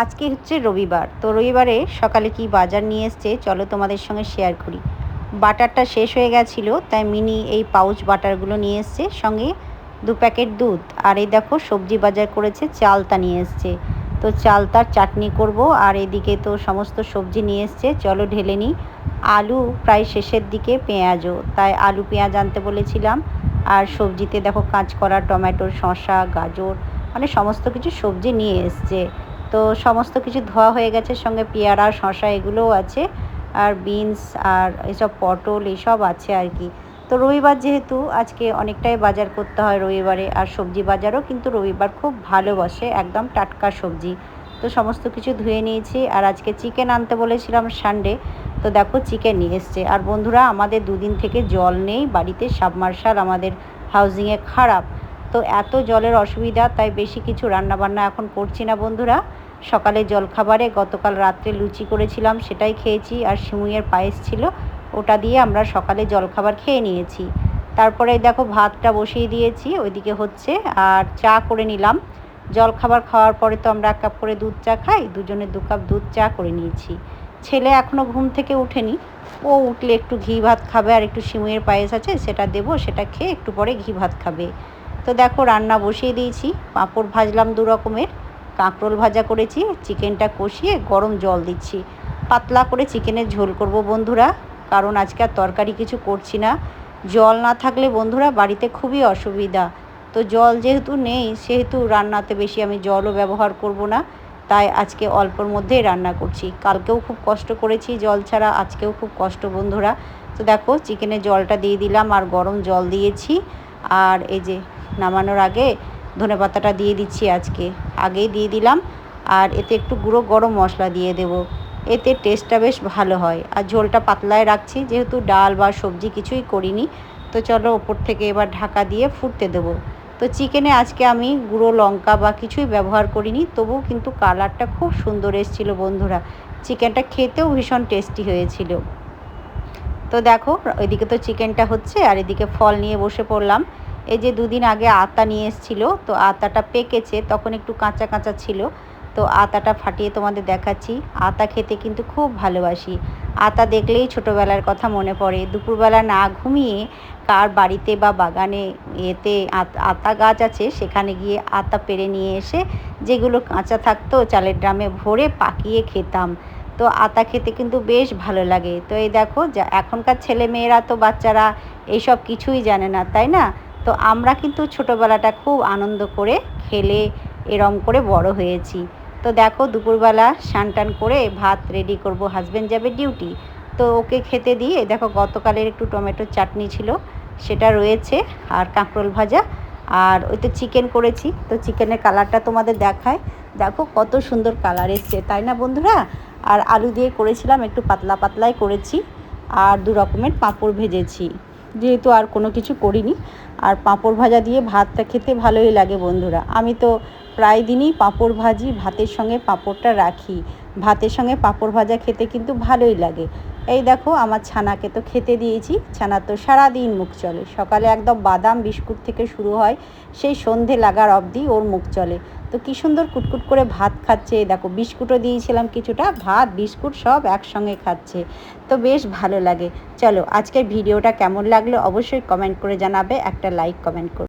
আজকে হচ্ছে রবিবার। তো রবিবারে সকালে কি বাজার নিয়ে এসছে, চলো তোমাদের সঙ্গে শেয়ার করি। বাটারটা শেষ হয়ে গেছিল, তাই মিনি এই পাউচ বাটারগুলো নিয়ে এসছে। সঙ্গে দু প্যাকেট দুধ। আর এই দেখো, সবজি বাজার করেছে, চালতা নিয়ে এসছে। তো চালতার চাটনি করব, আর এদিকে তো সমস্ত সবজি নিয়ে এসছে। চলো ঢেলে নিই। আলু প্রায় শেষের দিকে পেঁয়াজও। তাই আলু, পেঁয়াজ আনতে বলেছিলাম। আর সবজিতে দেখো কাঁচকলা টমেটো শসা, গাজর মানে সমস্ত কিছু সবজি নিয়ে এসছে। তো সমস্ত কিছু ধোয়া হয়ে গেছে, সঙ্গে পেয়ারা, শসা এগুলোও আছে, আর বিনস, আর এসব পটল এসব আছে আর কি। তো রবিবার যেহেতু, আজকে অনেকটাই বাজার করতে হয় রবিবারে, আর সবজি বাজারও কিন্তু রবিবার খুব ভালো বসে, একদম টাটকা সবজি। তো সমস্ত কিছু ধুয়ে নিয়েছি, আর আজকে চিকেন আনতে বলেছিলাম সানডে, তো দেখো চিকেন নিয়ে এসছে। আর বন্ধুরা, আমাদের দুদিন থেকে জল নেই, বাড়িতে সাবমার্শাল আমাদের হাউজিংয়ে খারাপ। তো এত জলের অসুবিধা, তাই বেশি কিছু রান্নাবান্না এখন করছি না বন্ধুরা। সকালে জলখাবারে গতকাল রাত্রে লুচি করেছিলাম, সেটাই খেয়েছি, আর শিমুইয়ের পায়েস ছিল, ওটা দিয়ে আমরা সকালে জলখাবার খেয়ে নিয়েছি। তারপরে দেখো ভাতটা বসিয়ে দিয়েছি, ওইদিকে হচ্ছে আর চা করে নিলাম। জলখাবার খাওয়ার পরে তো আমরা এক কাপ করে দুধ চা খাই, দুজনে দু কাপ দুধ চা করে নিয়েছি। ছেলে এখনও ঘুম থেকে উঠেনি ও উঠলে একটু ঘি ভাত খাবে, আর একটু সিমুইয়ের পায়েস আছে, সেটা দেবো, সেটা খেয়ে একটু পরে ঘি ভাত খাবে। তো দেখো, রান্না বসিয়ে দিয়েছি। পাঁপড় ভাজলাম দু রকমের। কাঁকরোল ভাজা করেছি, চিকেনটা কষিয়ে গরম জল দিচ্ছি। পাতলা করে চিকেনের ঝোল করব বন্ধুরা, কারণ আজকে আর তরকারি কিছু করছি না। জল না থাকলে বন্ধুরা বাড়িতে খুবই অসুবিধা। তো জল যেহেতু নেই, সেহেতু রান্নাতে বেশি আমি জলও ব্যবহার করব না। তাই আজকে অল্পর মধ্যেই রান্না করছি। কালকেও খুব কষ্ট করেছি জল ছাড়া, আজকেও খুব কষ্ট বন্ধুরা। তো দেখো, চিকেনের জলটা দিয়ে দিলাম আর গরম জল দিয়েছি। আর এই যে নামানোর আগে ধনে পাতাটা দিয়ে দিচ্ছি আজকে। আগেই দিয়ে দিলাম। আর এতে একটু গুঁড়ো গরম মশলা দিয়ে দেবো। এতে টেস্টটা বেশ ভালো হয়। আর ঝোলটা পাতলায় রাখছি, যেহেতু ডাল বা সবজি কিছুই করিনি। তো চলো ওপর থেকে এবার ঢাকা দিয়ে ফুটতে দেবো। তো চিকেনে আজকে আমি গুঁড়ো লঙ্কা বা কিছুই ব্যবহার করিনি, তবুও কিন্তু কালারটা খুব সুন্দর এসেছিল বন্ধুরা। চিকেনটা খেতেও ভীষণ টেস্টি হয়েছিল। তো দেখো, এদিকে তো চিকেনটা হচ্ছে, আর এদিকে ফল নিয়ে বসে পড়লাম। এই যে দুদিন আগে আতা নিয়ে এসেছিল, তো আতাটা পেকেছে, তখন একটু কাঁচা কাঁচা ছিল। তো আতাটা ফাটিয়ে তোমাদের দেখাচ্ছি। আতা খেতে কিন্তু খুব ভালোবাসি। আতা দেখলেই ছোটোবেলার কথা মনে পড়ে। দুপুরবেলা না ঘুমিয়ে কার বাড়িতে বা বাগানে এতে আতা গাছ আছে, সেখানে গিয়ে আতা পেরে নিয়ে এসে যেগুলো কাঁচা থাকতো চালের ড্রামে ভরে পাকিয়ে খেতাম। তো আতা খেতে কিন্তু বেশ ভালো লাগে। তো এই দেখো, যা এখনকার ছেলে মেয়েরা তো বাচ্চারা এইসব কিছুই জানে না, তাই না? তো আমরা কিন্তু ছোটোবেলাটা খুব আনন্দ করে খেলে এরম করে বড় হয়েছি। তো দেখো দুপুরবেলা টান করে ভাত রেডি করব হাজব্যান্ড যাবে ডিউটি তো ওকে খেতে দিয়ে দেখো গতকালের একটু টমেটোর চাটনি ছিল, সেটা রয়েছে আর কাঁকরোল ভাজা আর ওই তো চিকেন করেছি। তো চিকেনের কালারটা তোমাদের দেখায়। দেখো কত সুন্দর কালার এসছে, তাই না বন্ধুরা? আর আলু দিয়ে করেছিলাম, একটু পাতলা পাতলাই করেছি আর দু রকমের পাঁপড় ভেজেছি। যেহেতু আর কোনো কিছু করিনি। আর পাঁপড় ভাজা দিয়ে ভাতটা খেতে ভালোই লাগে বন্ধুরা। আমি তো প্রায় দিনই পাঁপড় ভাজি, ভাতের সঙ্গে পাঁপড়টা রাখি। ভাতের সঙ্গে পাঁপড় ভাজা খেতে কিন্তু ভালোই লাগে। এই দেখো, আমার ছানাকে তো খেতে দিয়েছি। ছানা তো সারাদিন মুখ চলে। সকালে একদম বাদাম, বিস্কুট থেকে শুরু হয় সেই সন্ধে লাগার অবধি ওর মুখ চলে। তো কী সুন্দর কুটকুট করে ভাত খাচ্ছে। দেখো, বিস্কুটও দিয়েছিলাম কিছুটা, ভাত, বিস্কুট সব একসঙ্গে খাচ্ছে। তো বেশ ভালো লাগে। চলো, আজকের ভিডিওটা কেমন লাগল অবশ্যই কমেন্ট করে জানাবে। একটা লাইক কমেন্ট করো।